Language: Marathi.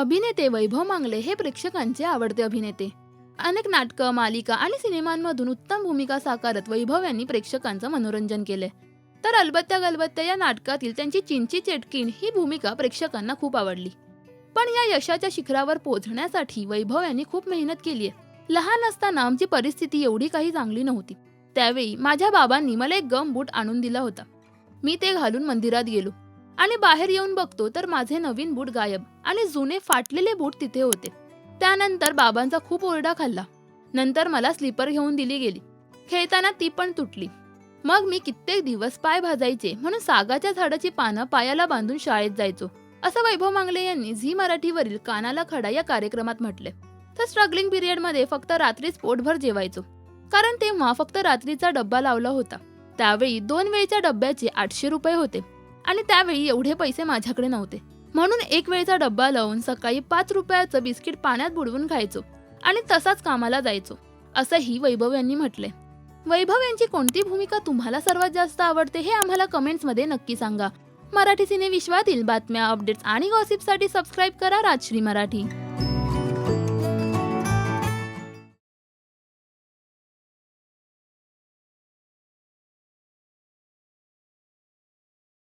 अभिनेते वैभव मांगले हे प्रेक्षकांचे आवडते अभिनेते. अनेक नाटकं मालिका आणि सिनेमांमधून उत्तम भूमिका साकारत वैभव यांनी प्रेक्षकांचं मनोरंजन केले. तर अलबत्त्या गलबत्त्या या नाटकातील त्यांची चिंची चेटकीण ही भूमिका प्रेक्षकांना खूप आवडली. पण या यशाच्या शिखरावर पोहोचण्यासाठी वैभव यांनी खूप मेहनत केली आहे. लहान असताना आमची परिस्थिती एवढी काही चांगली नव्हती. त्यावेळी माझ्या बाबांनी मला एक गम बूट आणून दिला होता. मी ते घालून मंदिरात गेलो. आणि बाहेर येऊन बघतो तर माझे नवीन बूट गायब आणि जुने फाटलेले बूट तिथे होते. त्यानंतर बाबांचा खूप ओरडा खाल्ला. नंतर मला स्लीपर घेऊन दिली गेली. खेळताना ती पण तुटली. मग मी कित्येक दिवस पाय भाजायचे म्हणून सागाच्या झाडाची पानं पायाला बांधून शाळेत जायचो. असं वैभव मांगले यांनी झी मराठीवरील कानाला खडा या कार्यक्रमात म्हटले. तर स्ट्रगलिंग पिरियडमध्ये फक्त रात्रीच पोटभर जेवायचो. कारण तेव्हा फक्त रात्रीचा डब्बा लावला होता. त्यावेळी दोन वेळच्या डब्याचे आठशे रुपये होते. आणि त्यावेळी एवढे पैसे माझ्याकडे नव्हते. म्हणून एक वेळचा डब्बा लावून सकाळी पाच रुपयाचं बिस्किट पाण्यात बुडवून खायचो आणि तसाच कामाला जायचो असंही वैभव यांनी म्हटले. वैभव यांची कोणती भूमिका तुम्हाला सर्वात जास्त आवडते हे आम्हाला कमेंट्समध्ये नक्की सांगा. मराठी सिने विश्वातील बातम्या अपडेट्स आणि गॉसिपसाठी सबस्क्राईब करा राजश्री मराठी.